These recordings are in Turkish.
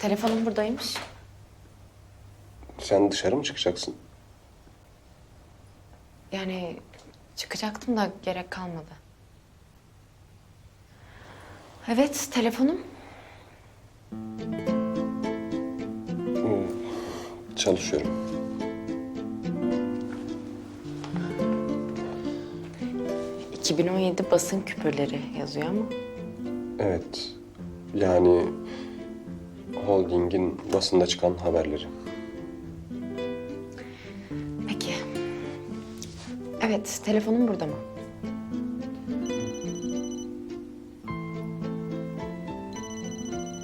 Telefonum buradaymış. Sen dışarı mı çıkacaksın? Yani çıkacaktım da gerek kalmadı. Evet, telefonum. Çalışıyorum. ...2017 basın küpürleri yazıyor ama... Evet. Yani holdingin basında çıkan haberleri. Peki. Evet, telefonum burada mı?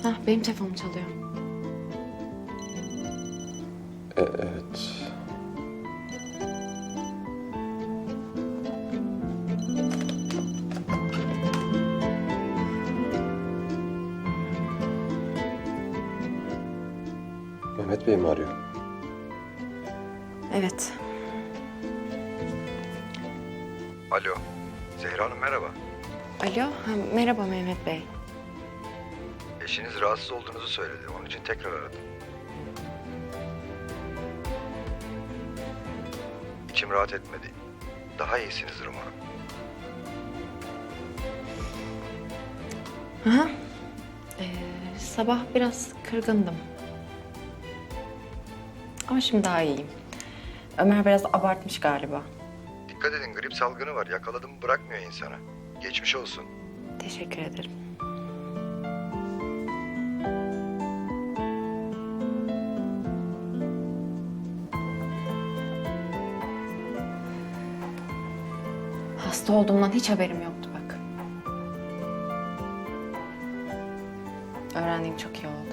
Hah, benim telefonum çalıyor. Mehmet Bey mi arıyor? Evet. Alo. Zehra Hanım merhaba. Alo, ha, merhaba Mehmet Bey. Eşiniz rahatsız olduğunuzu söyledi. Onun için tekrar aradım. İçim rahat etmedi. Daha iyisinizdir umarım. Aha. Ee, sabah biraz kırgındım. Ama şimdi daha iyiyim. Ömer biraz abartmış galiba. Dikkat edin grip salgını var. Yakaladım mı bırakmıyor insana. Geçmiş olsun. Teşekkür ederim. Hasta olduğumdan hiç haberim yoktu bak. Öğrendiğim çok iyi oldu.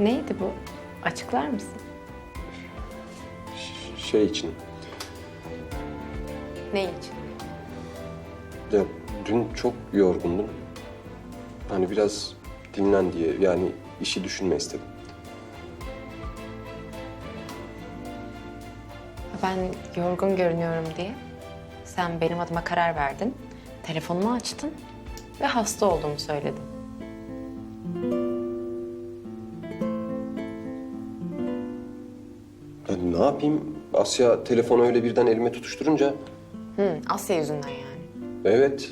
Neydi bu? Açıklar mısın? Şey için. Ne için? Ya dün çok yorgundum. Hani biraz dinlen diye yani işi düşünme istedim. Ben yorgun görünüyorum diye sen benim adıma karar verdin. Telefonumu açtın ve hasta olduğumu söyledin. Yapayım? Asya telefonu öyle birden elime tutuşturunca Hı, Asya yüzünden yani. evet.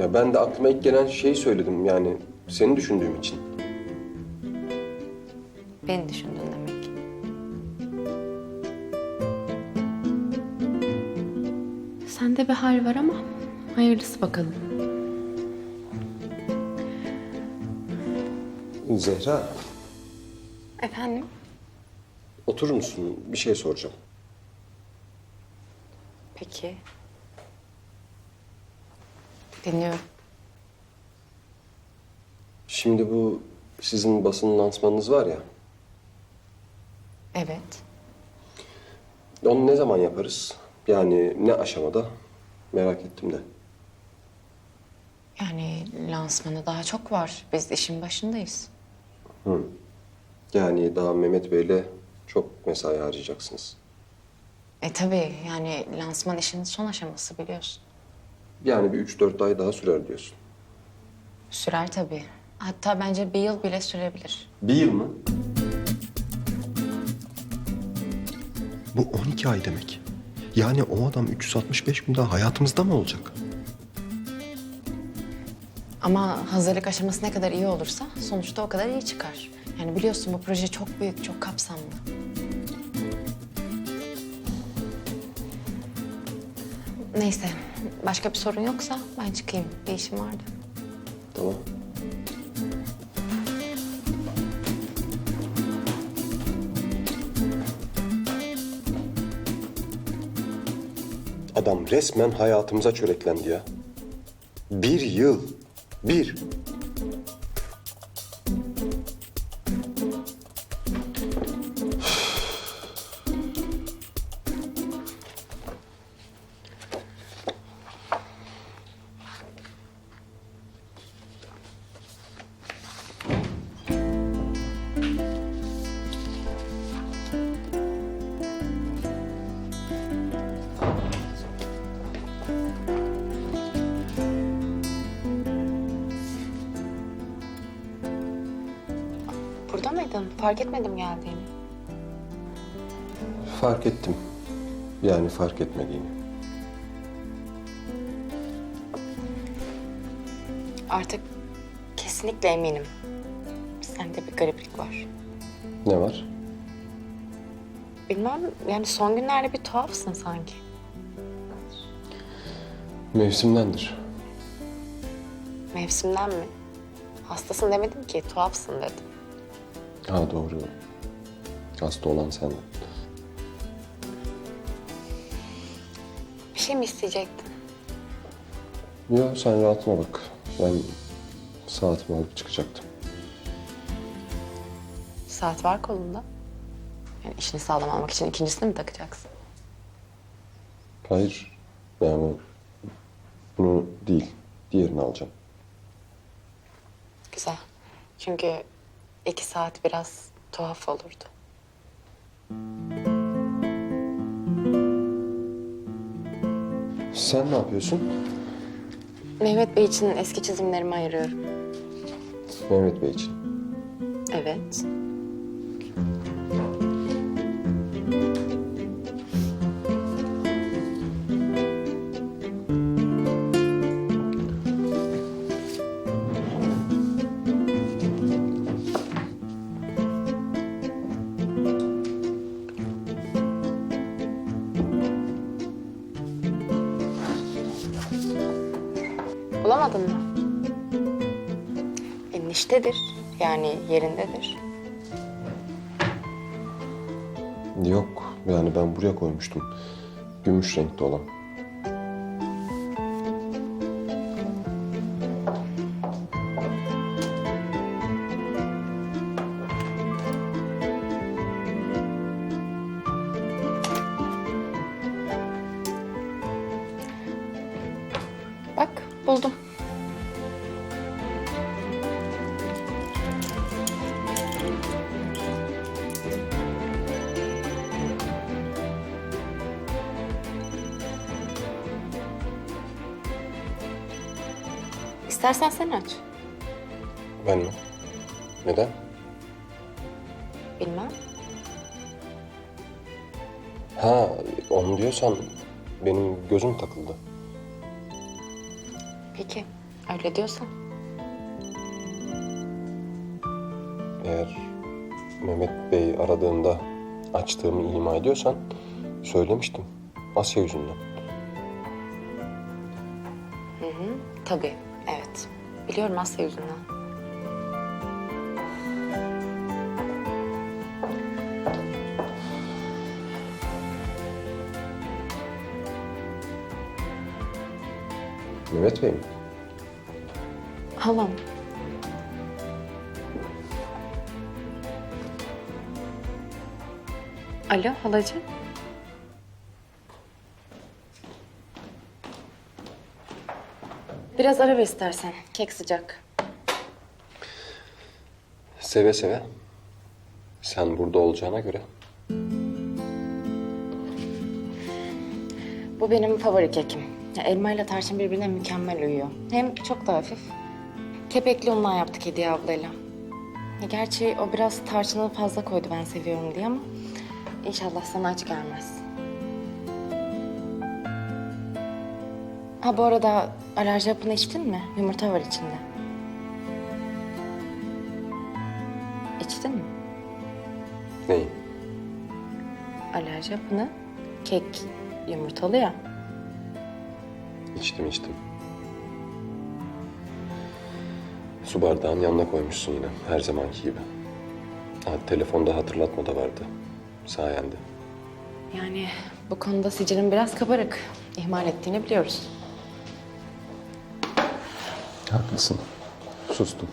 Ya ben de aklıma ilk gelen şeyi söyledim yani seni düşündüğüm için. Beni düşündün demek. Sende bir hal var ama hayırlısı bakalım. Zehra Efendim? Oturur musun? Bir şey soracağım. Peki. Dinliyorum. Şimdi bu sizin basın lansmanınız var ya. Evet. Onu ne zaman yaparız? Yani ne aşamada? Merak ettim de. Yani lansmanı daha çok var. Biz işin başındayız. Yani daha Mehmet Bey'le çok mesai harcayacaksınız. E tabii yani lansman işinin son aşaması biliyorsun. Yani bir üç dört ay daha sürer diyorsun. Sürer tabii. Hatta bence bir yıl bile sürebilir. Bir yıl mı? Bu 12 ay demek. Yani o adam 365 gün daha hayatımızda mı olacak? Ama hazırlık aşaması ne kadar iyi olursa sonuçta o kadar iyi çıkar. Yani biliyorsun bu proje çok büyük, çok kapsamlı. Neyse, başka bir sorun yoksa ben çıkayım. Bir işim vardı. Tamam. Adam resmen hayatımıza çöreklendi ya. Bir yıl. Bir. Burada mıydın? Fark etmedim geldiğini. Fark ettim. Yani fark etmediğini. Artık kesinlikle eminim. Sende bir gariplik var. Ne var? Bilmem yani son günlerde bir tuhafsın sanki. Mevsimdendir. Mevsimden mi? Hastasın demedim ki, tuhafsın dedim. Ha doğru. Hasta olan sendin. Bir şey mi isteyecektin? Yo sen rahatına bak. Ben saatimi alıp çıkacaktım. Saat var kolunda. Yani işini sağlam almak için ikincisini mi takacaksın? Hayır. Yani bunu değil. Diğerini alacağım. Güzel. Çünkü iki saat biraz tuhaf olurdu. Sen ne yapıyorsun? Mehmet Bey için eski çizimlerimi ayırıyorum. Mehmet Bey için. Evet. Bulamadın mı? Eniştedir. Yani yerindedir. Yok. Yani ben buraya koymuştum. Gümüş renkte olan. Bak buldum. İstersen sen aç. Ben mi? Neden? Bilmem. Ha onu diyorsan benim gözüm takıldı. Peki öyle diyorsan. Eğer Mehmet Bey aradığında açtığımı ima ediyorsan söylemiştim. Asya yüzünden. Tabii evet. Biliyorum Asya yüzünden. Mehmet Bey mi? Halam. Alo halacığım. Biraz ara ver istersen. Kek sıcak. Seve seve. Sen burada olacağına göre. Bu benim favori kekim. Ya, elma ile tarçın birbirine mükemmel uyuyor. Hem çok da hafif. Kepekli undan yaptık Hediye ablayla. Ya, gerçi o biraz tarçını fazla koydu ben seviyorum diye ama... ...inşallah sana aç gelmez. Ha bu arada alerji hapını içtin mi? Yumurta var içinde. İçtin mi? Neyi? Alerji hapını. Kek yumurtalı ya. İçtim içtim. Su bardağın yanına koymuşsun yine. Her zamanki gibi. Ha, telefonda hatırlatma da vardı. Sayende. Yani bu konuda sicilin biraz kabarık. İhmal ettiğini biliyoruz. Haklısın. Sustum.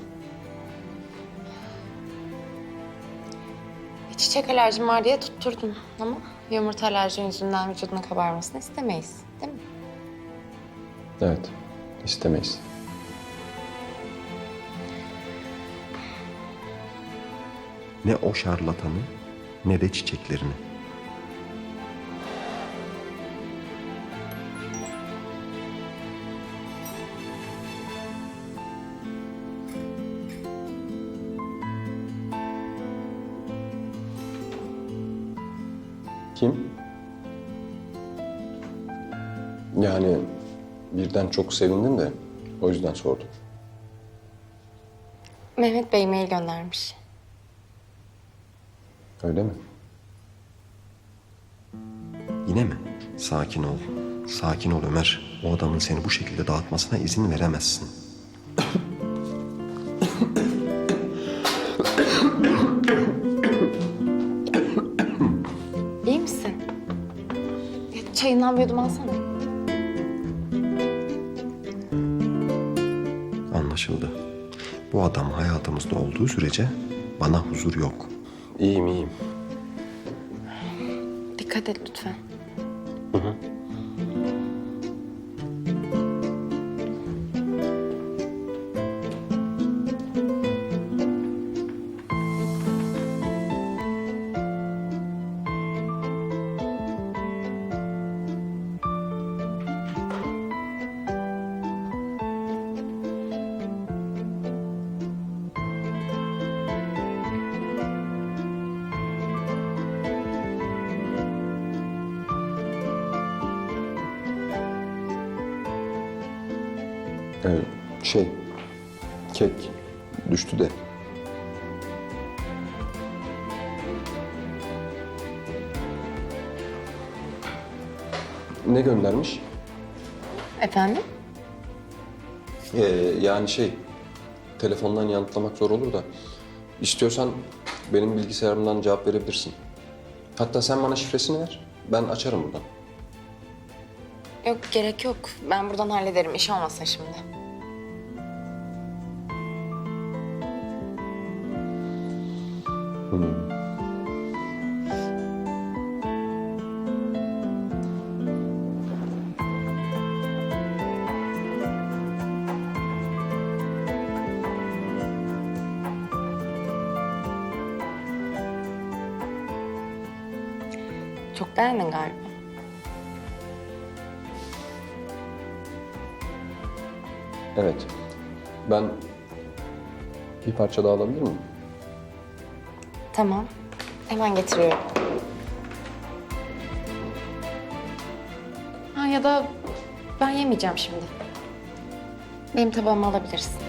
Çiçek alerjim var diye tutturdum ama yumurta alerji yüzünden vücuduna kabarmasını istemeyiz. Değil mi? Evet. istemeyiz. Ne o şarlatanı ne de çiçeklerini. Kim? Yani birden çok sevindin de o yüzden sordum. Mehmet Bey mail göndermiş. Öyle mi? Yine mi? Sakin ol. Sakin ol Ömer. O adamın seni bu şekilde dağıtmasına izin veremezsin. Çayından bir yudum alsana. Anlaşıldı. Bu adam hayatımızda olduğu sürece bana huzur yok. İyiyim iyiyim. Dikkat et lütfen. Ee, şey, kek düştü de. Ne göndermiş? Efendim? Ee, yani şey, telefondan yanıtlamak zor olur da. istiyorsan benim bilgisayarımdan cevap verebilirsin. Hatta sen bana şifresini ver. Ben açarım buradan. Yok gerek yok. Ben buradan hallederim. İş olmasın şimdi. Çok beğendin galiba. Evet. Ben bir parça daha alabilir miyim? Tamam. Hemen getiriyorum. Ha ya da ben yemeyeceğim şimdi. Benim tabağımı alabilirsin.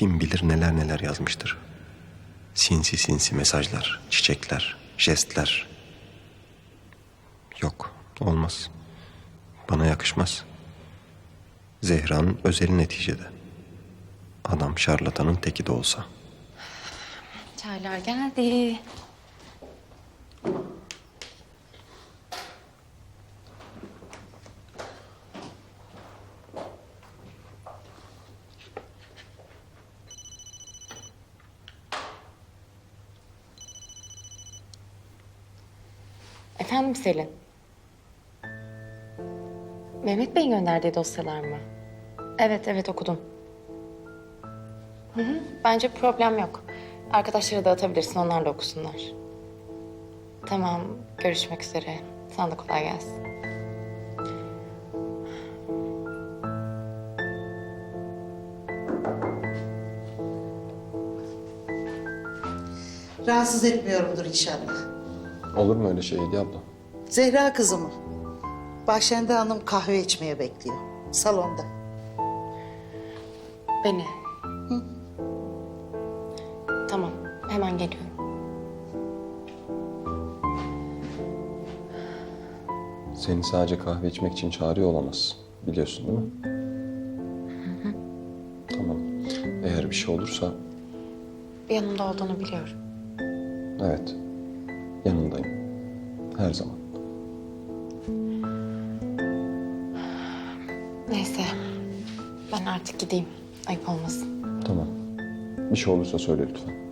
Kim bilir neler neler yazmıştır. Sinsi sinsi mesajlar, çiçekler, jestler. Yok, olmaz. Bana yakışmaz. Zehra'nın özeli neticede. Adam şarlatanın teki de olsa. Çaylar geldi. Efendim Selin? Mehmet Bey gönderdiği dosyalar mı? Evet, evet okudum. Hı hı, bence problem yok. Arkadaşlara dağıtabilirsin, onlar da okusunlar. Tamam, görüşmek üzere. Sana da kolay gelsin. Rahatsız etmiyorumdur inşallah. Olur mu öyle şey Hediye abla? Zehra kızımı. Bahşende Hanım kahve içmeye bekliyor. Salonda. Beni. Tamam, hemen geliyorum. Seni sadece kahve içmek için çağırıyor olamaz. Biliyorsun değil mi? Tamam. Eğer bir şey olursa Yanımda olduğunu biliyorum. evet. Yanındayım. Her zaman. Neyse, ben artık gideyim. Ayıp olmasın. Tamam. Bir şey olursa söyle lütfen.